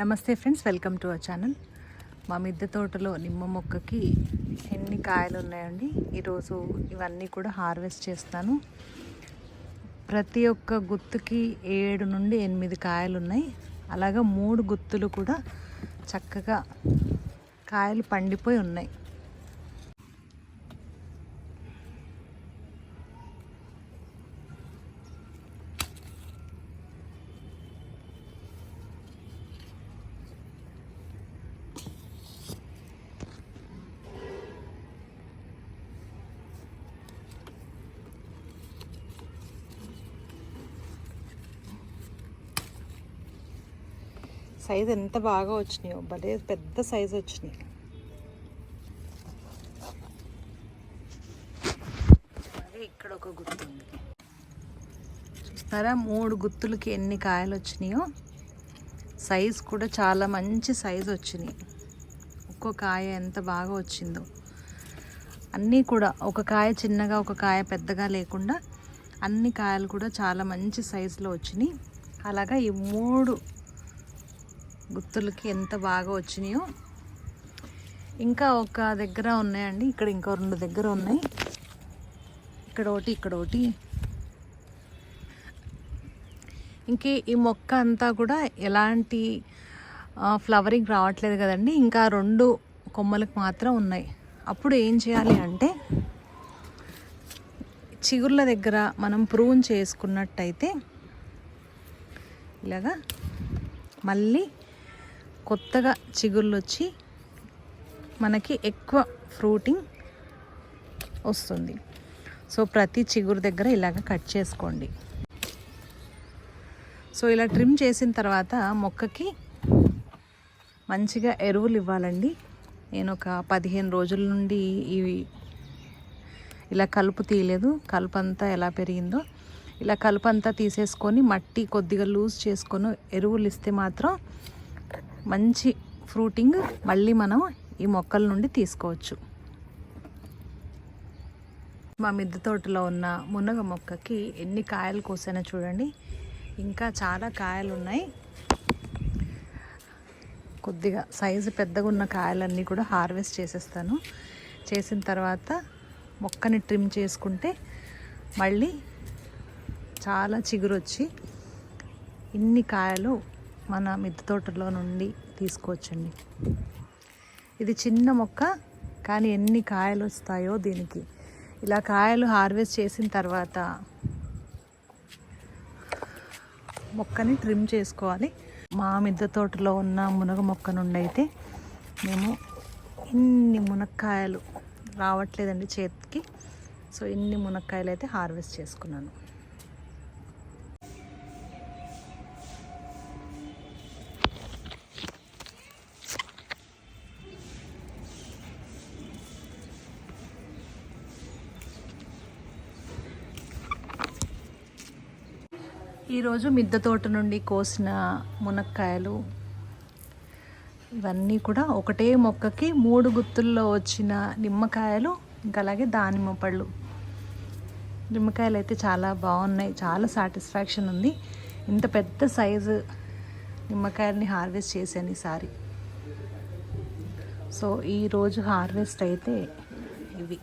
నమస్తే friends welcome to our channel. మా మిద్దె తోటలో నిమ్మ మొక్కకి ఎన్ని కాయలు ఉన్నాయండి? ఈరోజు ఇవన్నీ కూడా హార్వెస్ట్ చేస్తాను. ప్రతి ఒక్క గుత్తుకి ఏడు నుండి ఎనిమిది కాయలు ఉన్నాయి. అలాగా మూడు గుత్తులు కూడా చక్కగా కాయలు పండిపోయి ఉన్నాయి. సైజ్ ఎంత బాగా వచ్చినాయో భలే పెద్ద సైజు వచ్చినాయి. ఇక్కడ ఒక గుత్తు ఉంది. చూస్తారా? మూడు గుత్తులకి ఎన్ని కాయలు వచ్చినాయో? సైజు కూడా చాలా మంచి సైజు వచ్చినాయి. ఒక్కో కాయ ఎంత బాగా వచ్చిందో. అన్నీ కూడా ఒక కాయ చిన్నగా ఒక కాయ పెద్దగా లేకుండా అన్ని కాయలు కూడా చాలా మంచి సైజులో వచ్చినాయి. అలాగా ఈ మూడు గుత్తులకి ఎంత బాగా వచ్చినాయో. ఇంకా ఒక దగ్గర ఉన్నాయండి. ఇక్కడ ఇంకో రెండు దగ్గర ఉన్నాయి. ఇక్కడ ఒకటి ఇక్కడ ఒకటి ఇంకే ఈ మొక్క అంతా కూడా ఎలాంటి ఫ్లవరింగ్ రావట్లేదు కదండి. ఇంకా రెండు కొమ్మలకు మాత్రం ఉన్నాయి. అప్పుడు ఏం చేయాలి అంటే చిగుర్ల దగ్గర మనం ప్రూన్ చేసుకున్నట్టయితే ఇలాగా మళ్ళీ కొత్తగా చిగుళ్ళు వచ్చి మనకి ఎక్కువ ఫ్రూటింగ్ వస్తుంది. సో ప్రతి చిగురు దగ్గర ఇలాగ కట్ చేసుకోండి. సో ఇలా ట్రిమ్ చేసిన తర్వాత మొక్కకి మంచిగా ఎరువులు ఇవ్వాలండి నేను ఒక పదిహేను రోజుల నుండి ఇవి ఇలా కలుపు తీయలేదు. కలుపు అంతా ఎలా పెరిగిందో ఇలా కలుపు అంతా తీసేసుకొని మట్టి కొద్దిగా లూజ్ చేసుకొని ఎరువులు ఇస్తే మాత్రం మంచి ఫ్రూటింగ్ మళ్ళీ మనం ఈ మొక్కల నుండి తీసుకోవచ్చు. మా మిద్దె తోటలో ఉన్న మునగ మొక్కకి ఎన్ని కాయలు కోసానో చూడండి. ఇంకా చాలా కాయలు ఉన్నాయి. కొద్దిగా సైజు పెద్దగా ఉన్న కాయలన్నీ కూడా హార్వెస్ట్ చేసేస్తాను. చేసిన తర్వాత మొక్కని ట్రిమ్ చేసుకుంటే మళ్ళీ చాలా చిగురొచ్చి ఇన్ని కాయలు మన మిద్దె తోటలో నుండి తీసుకోవచ్చండి. ఇది చిన్న మొక్క కానీ ఎన్ని కాయలు వస్తాయో దీనికి. ఇలా కాయలు హార్వెస్ట్ చేసిన తర్వాత మొక్కని ట్రిమ్ చేసుకోవాలి. మా మిద్దె తోటలో ఉన్న మునగ మొక్క నుండి అయితే మేము ఇన్ని మునక్కాయలు రావట్లేదండి చేతికి. సో ఇన్ని మునక్కాయలు అయితే హార్వెస్ట్ చేసుకున్నాను. ఈరోజు మిద్దె తోట నుండి కోసిన మునక్కాయలు ఇవన్నీ కూడా ఒకటే మొక్కకి మూడు గుత్తుల్లో వచ్చిన నిమ్మకాయలు ఇంకా అలాగే దానిమ్మ పళ్ళు. నిమ్మకాయలు అయితే చాలా బాగున్నాయి చాలా సాటిస్ఫాక్షన్ ఉంది. ఇంత పెద్ద సైజు నిమ్మకాయలని హార్వెస్ట్ చేశాను ఈసారి. సో ఈరోజు హార్వెస్ట్ అయితే ఇవి.